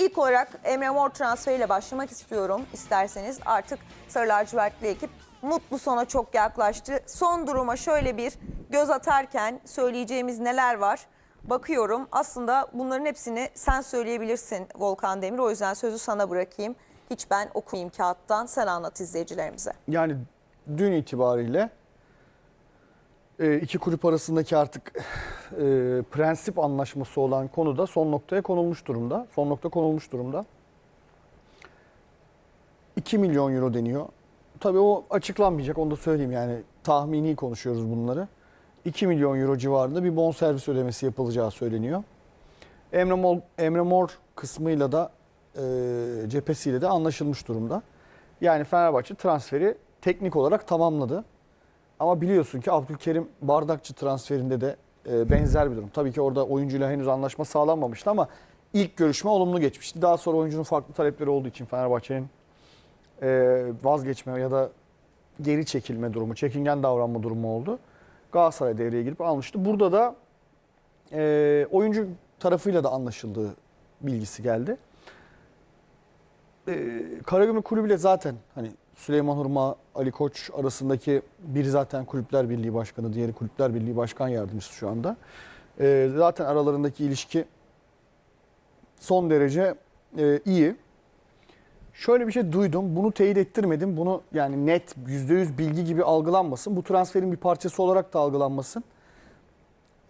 İlk olarak Emre Mor transferiyle başlamak istiyorum isterseniz. Artık Sarı Lacivertli ekip mutlu sona çok yaklaştı. Son duruma şöyle bir göz atarken söyleyeceğimiz neler var? Bakıyorum aslında bunların hepsini sen söyleyebilirsin Volkan Demir. O yüzden sözü sana bırakayım. Hiç ben okuyayım kağıttan. Sen anlat izleyicilerimize. Yani dün itibariyle iki kulüp arasındaki artık e, prensip anlaşması olan konuda son noktaya konulmuş durumda. Son nokta konulmuş durumda. 2 milyon euro deniyor. Tabii o açıklanmayacak onu da söyleyeyim yani tahmini konuşuyoruz bunları. 2 milyon euro civarında bir bonservis ödemesi yapılacağı söyleniyor. Emre Mor, Emre Mor kısmıyla da e, cephesiyle de anlaşılmış durumda. Yani Fenerbahçe transferi teknik olarak tamamladı. Ama biliyorsun ki Abdülkerim Bardakçı transferinde de e, benzer bir durum. Tabii ki orada oyuncuyla henüz anlaşma sağlanmamıştı ama ilk görüşme olumlu geçmişti. Daha sonra oyuncunun farklı talepleri olduğu için Fenerbahçe'nin e, vazgeçme ya da geri çekilme durumu, çekingen davranma durumu oldu. Galatasaray devreye girip almıştı. Burada da e, oyuncu tarafıyla da anlaşıldığı bilgisi geldi. E, Karagümrük kulübüyle zaten hani Süleyman Hurma, Ali Koç arasındaki biri zaten Kulüpler Birliği Başkanı, diğeri Kulüpler Birliği Başkan Yardımcısı şu anda. E, zaten aralarındaki ilişki son derece e, iyi. Şöyle bir şey duydum. Bunu teyit ettirmedim. Bunu yani net %100 bilgi gibi algılanmasın. Bu transferin bir parçası olarak da algılanmasın.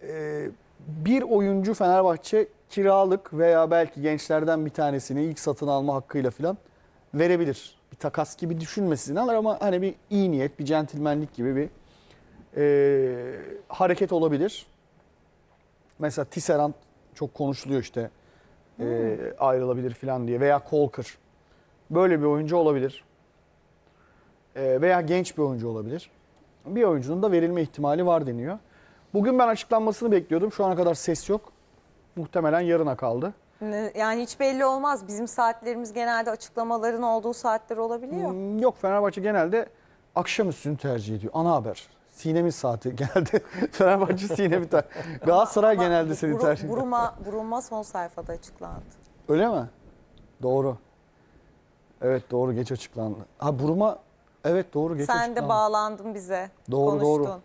Ee, bir oyuncu Fenerbahçe kiralık veya belki gençlerden bir tanesini ilk satın alma hakkıyla falan verebilir. Bir takas gibi düşünmesinler ama hani bir iyi niyet, bir centilmenlik gibi bir e, hareket olabilir. Mesela Tisserand çok konuşuluyor işte e, ayrılabilir falan diye veya Kolkır. Böyle bir oyuncu olabilir. E, veya genç bir oyuncu olabilir. Bir oyuncunun da verilme ihtimali var deniyor. Bugün ben açıklanmasını bekliyordum. Şu ana kadar ses yok. Muhtemelen yarına kaldı. Yani hiç belli olmaz. Bizim saatlerimiz genelde açıklamaların olduğu saatler olabiliyor. Hmm, Yok Fenerbahçe genelde akşamüstünü tercih ediyor. Ana haber. Sinem'in saati geldi. Fenerbahçe Sinem'i ter. Galatasaray Ama genelde seni Buru- tercih ediyor. Buruma, buruma son sayfada açıklandı. Öyle mi? Doğru. Evet doğru geç açıklandı. Ha Buruma evet doğru geç Sen açıklandı. de bağlandın bize. Doğru, konuştun. doğru.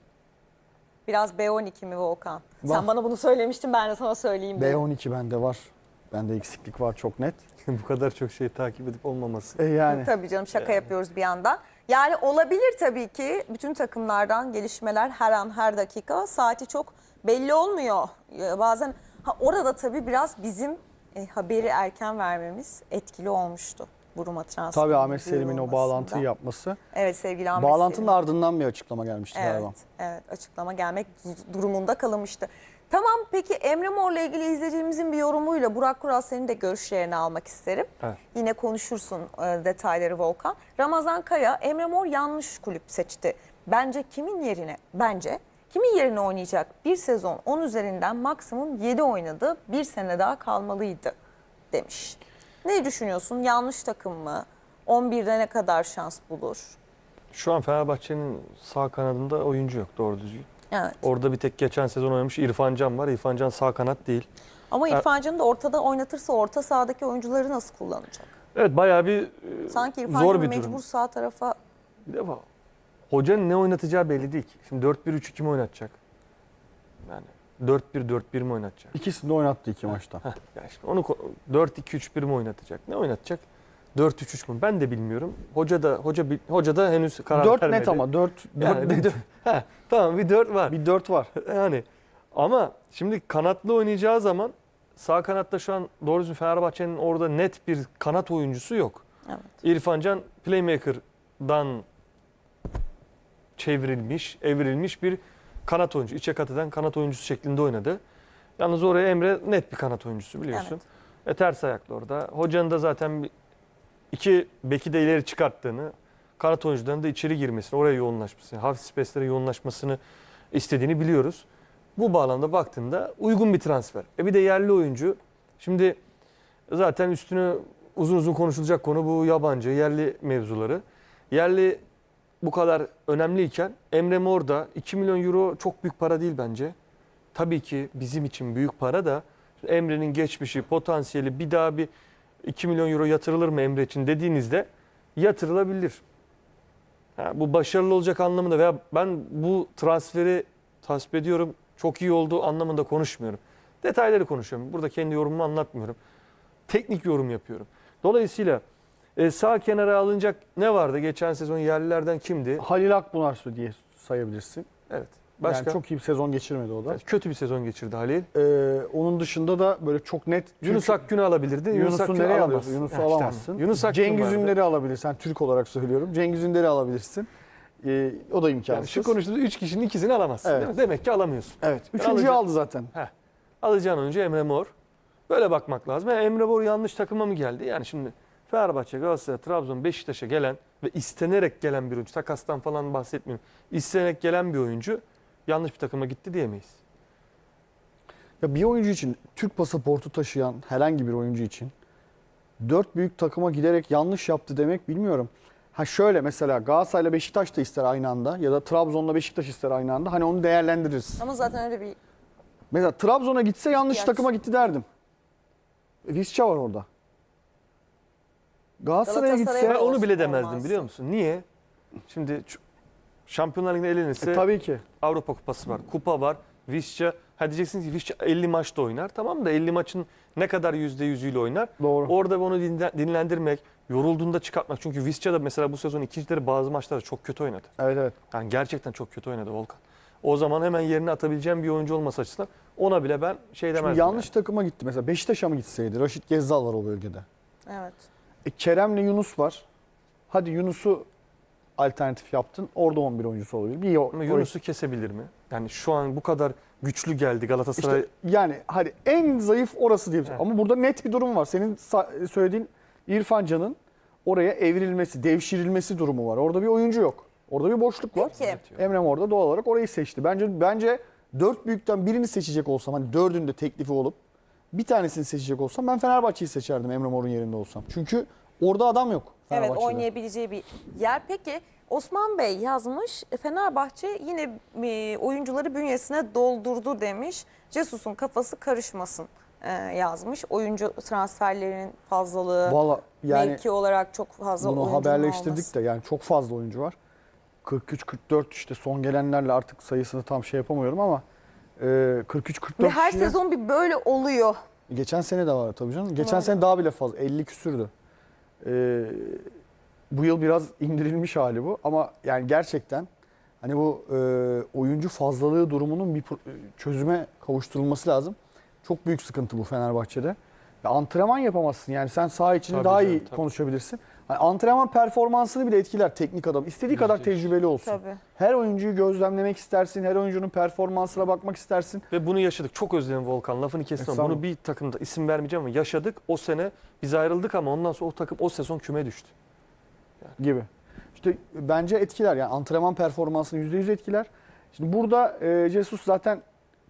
Biraz B12 mi Volkan? Sen bana bunu söylemiştin ben de sana söyleyeyim dedim. B12 bende var. Bende eksiklik var çok net. Bu kadar çok şey takip edip olmaması. E yani. Tabii canım şaka yapıyoruz bir yandan. Yani olabilir tabii ki bütün takımlardan gelişmeler her an her dakika saati çok belli olmuyor. Ee, Bazen ha orada tabii biraz bizim e, haberi erken vermemiz etkili olmuştu. Buruma transferi. Tabii Ahmet Selim'in o bağlantıyı yapması. Evet sevgili Ahmet Bağlantının Selim. ardından bir açıklama gelmişti Evet, galiba. evet açıklama gelmek du- durumunda kalınmıştı. Tamam peki Emre Mor'la ilgili izleyicimizin bir yorumuyla Burak Kural senin de görüşlerini almak isterim. Evet. Yine konuşursun e, detayları Volkan. Ramazan Kaya Emre Mor yanlış kulüp seçti. Bence kimin yerine? Bence kimin yerine oynayacak? Bir sezon 10 üzerinden maksimum 7 oynadı. Bir sene daha kalmalıydı demiş. Ne düşünüyorsun? Yanlış takım mı? 11'de ne kadar şans bulur? Şu an Fenerbahçe'nin sağ kanadında oyuncu yok doğru düzgün. Evet. Orada bir tek geçen sezon oynamış İrfan Can var. İrfan Can sağ kanat değil. Ama İrfan Can'ı da ortada oynatırsa orta sahadaki oyuncuları nasıl kullanacak? Evet bayağı bir e, Sanki İrfan zor Can bir mecbur durum. sağ tarafa Bir defa hocanın ne oynatacağı belli değil ki. Şimdi 4-1-3-2 mi oynatacak? Yani 4-1-4-1 mi oynatacak? İkisini de oynattı iki maçta. Heh, yani şimdi onu ko- 4-2-3-1 mi oynatacak? Ne oynatacak? 4-3-3 mü? Ben de bilmiyorum. Hoca da hoca hoca da henüz karar 4 vermedi. net ama 4 Yani 4 net. Heh, tamam bir 4 var. Bir 4 var. Yani ama şimdi kanatlı oynayacağı zaman sağ kanatta şu an doğru düzgün Fenerbahçe'nin orada net bir kanat oyuncusu yok. Evet. İrfan Can playmaker'dan çevrilmiş, evrilmiş bir kanat oyuncu. İçe katıdan kanat oyuncusu şeklinde oynadı. Yalnız oraya Emre net bir kanat oyuncusu biliyorsun. E ters ayaklı orada. Hocanın da zaten bir- iki beki de ileri çıkarttığını, kanat oyuncuların da içeri girmesini, oraya yoğunlaşmasını, hafif space'lere yoğunlaşmasını istediğini biliyoruz. Bu bağlamda baktığında uygun bir transfer. E bir de yerli oyuncu. Şimdi zaten üstüne uzun uzun konuşulacak konu bu yabancı, yerli mevzuları. Yerli bu kadar önemliyken Emre Mor da 2 milyon euro çok büyük para değil bence. Tabii ki bizim için büyük para da Emre'nin geçmişi, potansiyeli bir daha bir 2 milyon euro yatırılır mı Emre için dediğinizde yatırılabilir. Ha, bu başarılı olacak anlamında veya ben bu transferi tasvip ediyorum çok iyi olduğu anlamında konuşmuyorum. Detayları konuşuyorum. Burada kendi yorumumu anlatmıyorum. Teknik yorum yapıyorum. Dolayısıyla e, sağ kenara alınacak ne vardı? Geçen sezon yerlilerden kimdi? Halil Akbunar diye sayabilirsin. Evet. Başka? Yani çok iyi bir sezon geçirmedi o da. Evet, kötü bir sezon geçirdi Halil. Ee, onun dışında da böyle çok net Yunus Türk- Akgün'ü alabilirdin. Yunus Akgün'ü nereye alamazsın. Yunus'u işte alamazsın. Yunus Akgün Cengiz. Ünder'i alabilirsin. Türk olarak söylüyorum. Cengiz Ünder'i alabilirsin. Ee, o da Yani imkansız. şu konuştuğumuz 3 kişinin ikisini alamazsın. Evet. değil mi? Demek ki alamıyorsun. Evet. Ben Üçüncüyü aldı zaten. Alacağın önce Emre Mor. Böyle bakmak lazım. Yani Emre Mor yanlış takıma mı geldi? Yani şimdi Fenerbahçe, Galatasaray, Trabzon, Beşiktaş'a gelen ve istenerek gelen bir oyuncu. Takastan falan bahsetmiyorum. İstenerek gelen bir oyuncu yanlış bir takıma gitti diyemeyiz. Ya bir oyuncu için Türk pasaportu taşıyan herhangi bir oyuncu için dört büyük takıma giderek yanlış yaptı demek bilmiyorum. Ha şöyle mesela Galatasaray'la Beşiktaş da ister aynı anda ya da Trabzon'la Beşiktaş ister aynı anda. Hani onu değerlendiririz. Ama zaten öyle bir Mesela Trabzon'a gitse yanlış İhtiyaç. takıma gitti derdim. E, Visca var orada. Galatasaray'a gitse Ben onu bile olsun, demezdim olmaz. biliyor musun? Niye? Şimdi ç- Şampiyonlar Ligi'nde elenirse e, tabii ki. Avrupa Kupası var, kupa var, Visca. Ha diyeceksiniz ki Visca 50 maçta oynar. Tamam da 50 maçın ne kadar %100'üyle oynar? Doğru. Orada onu dinle- dinlendirmek, yorulduğunda çıkartmak. Çünkü Visca da mesela bu sezon ikincileri bazı maçlarda çok kötü oynadı. Evet evet. Yani gerçekten çok kötü oynadı Volkan. O zaman hemen yerine atabileceğim bir oyuncu olması açısından ona bile ben şey demezdim. Şimdi yanlış takıma gitti. Mesela Beşiktaş'a mı gitseydi? Raşit Gezzal var o bölgede. evet. E, Kerem'le Yunus var. Hadi Yunus'u alternatif yaptın. Orada 11 oyuncusu olabilir. Bir Ama Yunus'u kesebilir mi? Yani şu an bu kadar güçlü geldi Galatasaray. İşte yani hadi en zayıf orası diyebiliriz. Evet. Ama burada net bir durum var. Senin söylediğin İrfan Can'ın oraya evrilmesi, devşirilmesi durumu var. Orada bir oyuncu yok. Orada bir boşluk var. Peki. Emre Mor da doğal olarak orayı seçti. Bence bence dört büyükten birini seçecek olsam hani dördünde teklifi olup bir tanesini seçecek olsam ben Fenerbahçe'yi seçerdim Emre Mor'un yerinde olsam. Çünkü orada adam yok. Evet oynayabileceği bir yer. Peki Osman Bey yazmış. Fenerbahçe yine e, oyuncuları bünyesine doldurdu demiş. Cesus'un kafası karışmasın e, yazmış. Oyuncu transferlerinin fazlalığı, Valla yani mevki olarak çok fazla bunu haberleştirdik olması. de yani çok fazla oyuncu var. 43-44 işte son gelenlerle artık sayısını tam şey yapamıyorum ama e, 43-44 Ve her kişiyle- sezon bir böyle oluyor. Geçen sene de var tabii canım. Geçen Var. sene daha bile fazla. 50 küsürdü. Ee, bu yıl biraz indirilmiş hali bu. Ama yani gerçekten hani bu e, oyuncu fazlalığı durumunun bir pro- çözüme kavuşturulması lazım. Çok büyük sıkıntı bu Fenerbahçe'de. Ya antrenman yapamazsın. Yani sen saha içinde Tabii daha canım, iyi tabii. konuşabilirsin. Hani antrenman performansını bile etkiler teknik adam. İstediği kadar tecrübeli olsun. Tabii. Her oyuncuyu gözlemlemek istersin. Her oyuncunun performansına bakmak istersin. Ve bunu yaşadık. Çok özledim Volkan. Lafını kestim. ama Estağfurullah. Bunu bir takımda isim vermeyeceğim ama yaşadık. O sene biz ayrıldık ama ondan sonra o takım o sezon küme düştü. gibi. İşte bence etkiler yani antrenman performansını %100 etkiler. Şimdi burada e, Jesus zaten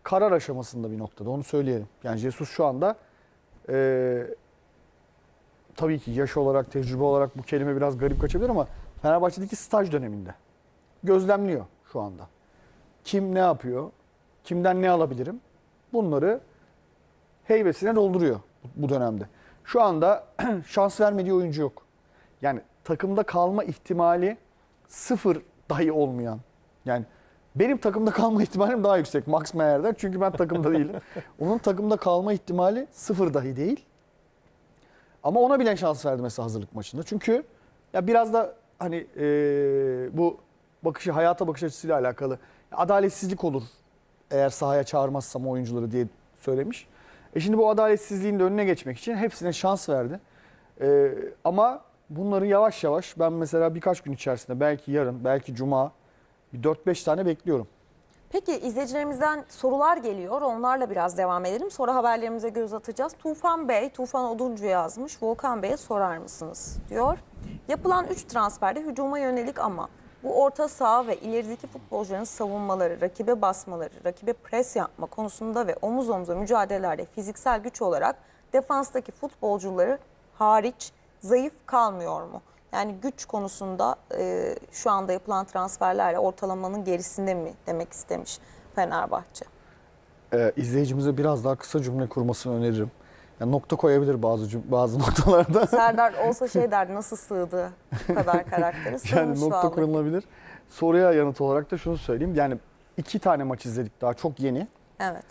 karar aşamasında bir noktada onu söyleyelim. Yani Jesus şu anda e, tabii ki yaş olarak, tecrübe olarak bu kelime biraz garip kaçabilir ama Fenerbahçe'deki staj döneminde. Gözlemliyor şu anda. Kim ne yapıyor? Kimden ne alabilirim? Bunları heybesine dolduruyor bu dönemde. Şu anda şans vermediği oyuncu yok. Yani takımda kalma ihtimali sıfır dahi olmayan. Yani benim takımda kalma ihtimalim daha yüksek Max Meyer'den. Çünkü ben takımda değilim. Onun takımda kalma ihtimali sıfır dahi değil. Ama ona bile şans verdi mesela hazırlık maçında. Çünkü ya biraz da hani eee, bu bakışı hayata bakış açısıyla alakalı adaletsizlik olur eğer sahaya çağırmazsam oyuncuları diye söylemiş. E şimdi bu adaletsizliğin de önüne geçmek için hepsine şans verdi. Ee, ama bunları yavaş yavaş ben mesela birkaç gün içerisinde belki yarın belki cuma bir 4-5 tane bekliyorum. Peki izleyicilerimizden sorular geliyor. Onlarla biraz devam edelim. Sonra haberlerimize göz atacağız. Tufan Bey, Tufan Oduncu yazmış. Volkan Bey'e sorar mısınız? diyor. Yapılan 3 transferde hücuma yönelik ama bu orta saha ve ilerideki futbolcuların savunmaları, rakibe basmaları, rakibe pres yapma konusunda ve omuz omuza mücadelelerde fiziksel güç olarak defanstaki futbolcuları hariç zayıf kalmıyor mu? Yani güç konusunda e, şu anda yapılan transferlerle ortalamanın gerisinde mi demek istemiş Fenerbahçe. Ee, izleyicimize biraz daha kısa cümle kurmasını öneririm. Yani nokta koyabilir bazı bazı noktalarda. Serdar olsa şey derdi nasıl sığdı bu kadar karakteri sığmış yani nokta vallahi. koyulabilir. Soruya yanıt olarak da şunu söyleyeyim. Yani iki tane maç izledik daha çok yeni. Evet.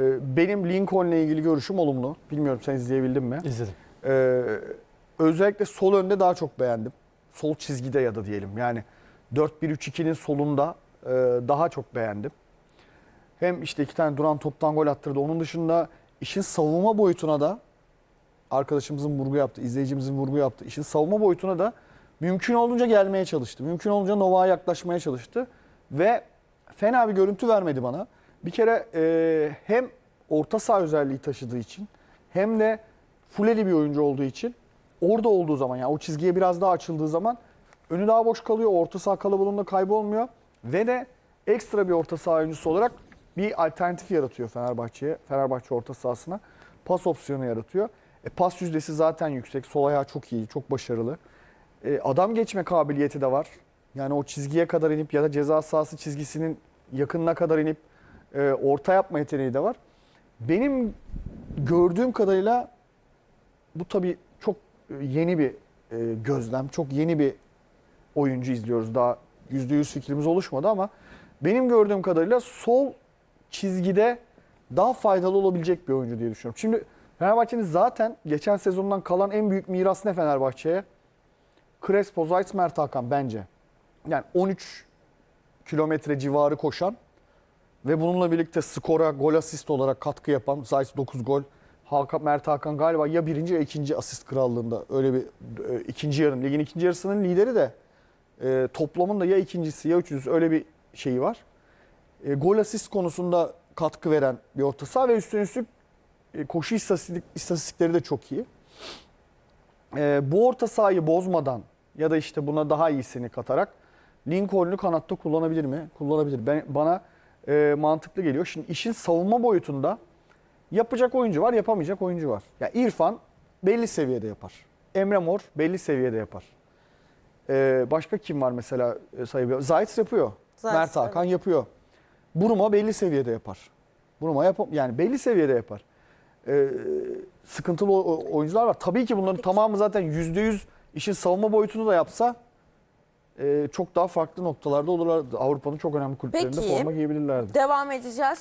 Ee, Benim Lincoln'le ilgili görüşüm olumlu. Bilmiyorum sen izleyebildin mi? İzledim. Ee, özellikle sol önde daha çok beğendim. Sol çizgide ya da diyelim. Yani 4-1-3-2'nin solunda e, daha çok beğendim. Hem işte iki tane duran toptan gol attırdı. Onun dışında işin savunma boyutuna da arkadaşımızın vurgu yaptı, izleyicimizin vurgu yaptı. İşin savunma boyutuna da mümkün olduğunca gelmeye çalıştı. Mümkün olduğunca Nova'ya yaklaşmaya çalıştı. Ve fena bir görüntü vermedi bana. Bir kere e, hem orta saha özelliği taşıdığı için hem de fuleli bir oyuncu olduğu için orada olduğu zaman yani o çizgiye biraz daha açıldığı zaman önü daha boş kalıyor. Orta saha kalabalığında kaybolmuyor. Ve de ekstra bir orta saha oyuncusu olarak bir alternatif yaratıyor Fenerbahçe'ye. Fenerbahçe orta sahasına. Pas opsiyonu yaratıyor. E, pas yüzdesi zaten yüksek. Sol ayağı çok iyi, çok başarılı. E, adam geçme kabiliyeti de var. Yani o çizgiye kadar inip ya da ceza sahası çizgisinin yakınına kadar inip e, orta yapma yeteneği de var. Benim gördüğüm kadarıyla bu tabii yeni bir e, gözlem, çok yeni bir oyuncu izliyoruz. Daha %100 fikrimiz oluşmadı ama benim gördüğüm kadarıyla sol çizgide daha faydalı olabilecek bir oyuncu diye düşünüyorum. Şimdi Fenerbahçe'nin zaten geçen sezondan kalan en büyük miras ne Fenerbahçe'ye? Crespo, Zayt, Mert Hakan bence. Yani 13 kilometre civarı koşan ve bununla birlikte skora gol asist olarak katkı yapan Zayt 9 gol. Hakan, Mert Hakan galiba ya birinci ya ikinci asist krallığında öyle bir e, ikinci yarım. Ligin ikinci yarısının lideri de e, toplamın da ya ikincisi ya üçüncüsü öyle bir şeyi var. E, gol asist konusunda katkı veren bir orta saha ve üstüne üstlük e, koşu istatistik, istatistikleri de çok iyi. E, bu orta sahayı bozmadan ya da işte buna daha iyisini katarak Lincoln'u kanatta kullanabilir mi? Kullanabilir. Ben, bana e, mantıklı geliyor. Şimdi işin savunma boyutunda yapacak oyuncu var, yapamayacak oyuncu var. Ya İrfan belli seviyede yapar. Emre Mor belli seviyede yapar. E, başka kim var mesela e, sayabiliyor? Zayt yapıyor. Zayt, Mert Hakan yapıyor. Buruma belli seviyede yapar. Buruma yap yani belli seviyede yapar. Ee, sıkıntılı oyuncular var. Tabii ki bunların tamamı zaten %100 işin savunma boyutunu da yapsa e, çok daha farklı noktalarda olurlar. Avrupa'nın çok önemli kulüplerinde Peki. forma giyebilirlerdi. Devam edeceğiz.